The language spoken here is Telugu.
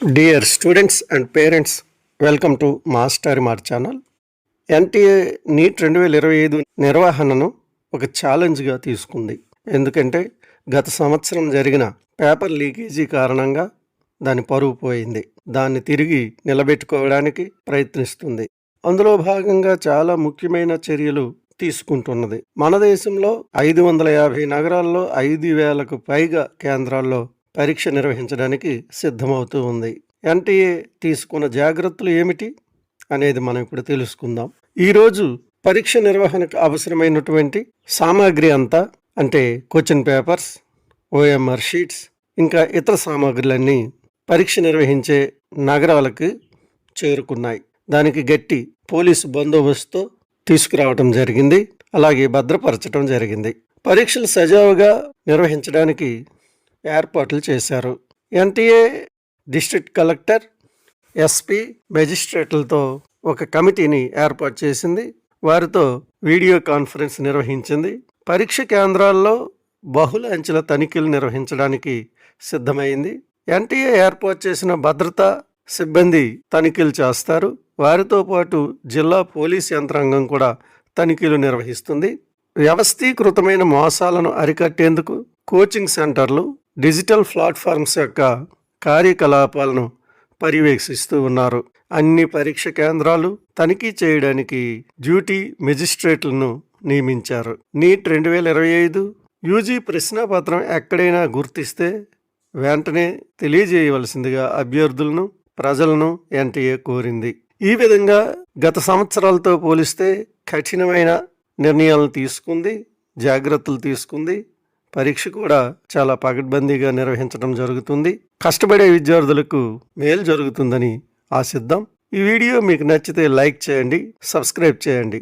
Dear students and parents welcome to master మార్ ఛానల్ ఎన్టీఏ నీట్ రెండు వేల ఇరవై ఐదు నిర్వహణను ఒక ఛాలెంజ్గా తీసుకుంది. ఎందుకంటే గత సంవత్సరం జరిగిన పేపర్ లీకేజీ కారణంగా దాని పరువు పోయింది. దాన్ని తిరిగి నిలబెట్టుకోవడానికి ప్రయత్నిస్తుంది. అందులో భాగంగా చాలా ముఖ్యమైన చర్యలు తీసుకుంటున్నది. మన దేశంలో ఐదు వందల యాభై నగరాల్లో ఐదు వేలకు పైగా కేంద్రాల్లో పరీక్ష నిర్వహించడానికి సిద్ధమవుతూ ఉంది. ఎన్టీఏ తీసుకున్న జాగ్రత్తలు ఏమిటి అనేది మనం ఇప్పుడు తెలుసుకుందాం. ఈరోజు పరీక్ష నిర్వహణకు అవసరమైనటువంటి సామాగ్రి అంతా అంటే క్వశ్చన్ పేపర్స్ ఓఎంఆర్ షీట్స్ ఇంకా ఇతర సామాగ్రులన్నీ పరీక్ష నిర్వహించే నగరాలకు చేరుకున్నాయి. దానికి గట్టి పోలీసు బందోబస్తు తీసుకురావటం జరిగింది. అలాగే భద్రపరచడం జరిగింది. పరీక్షలు సజావుగా నిర్వహించడానికి ఏర్పాట్లు చేశారు. ఎన్టీఏ డిస్ట్రిక్ట్ కలెక్టర్ ఎస్పీ మెజిస్ట్రేట్లతో ఒక కమిటీని ఏర్పాటు చేసింది. వారితో వీడియో కాన్ఫరెన్స్ నిర్వహించింది. పరీక్ష కేంద్రాల్లో బహుళ అంచెల తనిఖీలు నిర్వహించడానికి సిద్ధమైంది. ఎన్టీఏ ఏర్పాటు చేసిన భద్రతా సిబ్బంది తనిఖీలు చేస్తారు. వారితో పాటు జిల్లా పోలీస్ యంత్రాంగం కూడా తనిఖీలు నిర్వహిస్తుంది. వ్యవస్థీకృతమైన మోసాలను అరికట్టేందుకు కోచింగ్ సెంటర్లు డిజిటల్ ప్లాట్ఫామ్స్ యొక్క కార్యకలాపాలను పర్యవేక్షిస్తూ ఉన్నారు. అన్ని పరీక్ష కేంద్రాలు తనిఖీ చేయడానికి డ్యూటీ మెజిస్ట్రేట్లను నియమించారు. నీట్ రెండు వేల ఇరవై ఐదు యూజీ ప్రశ్నాపత్రం ఎక్కడైనా గుర్తిస్తే వెంటనే తెలియజేయవలసిందిగా అభ్యర్థులను ప్రజలను ఎన్టీఏ కోరింది. ఈ విధంగా గత సంవత్సరాలతో పోలిస్తే కఠినమైన నిర్ణయాలను తీసుకుంది జాగ్రత్తలు తీసుకుంది పరీక్ష కూడా చాలా పకడ్బందీగా నిర్వహించడం జరుగుతుంది. కష్టపడే విద్యార్థులకు మేలు జరుగుతుందని ఆశిద్దాం. ఈ వీడియో మీకు నచ్చితే లైక్ చేయండి సబ్స్క్రైబ్ చేయండి.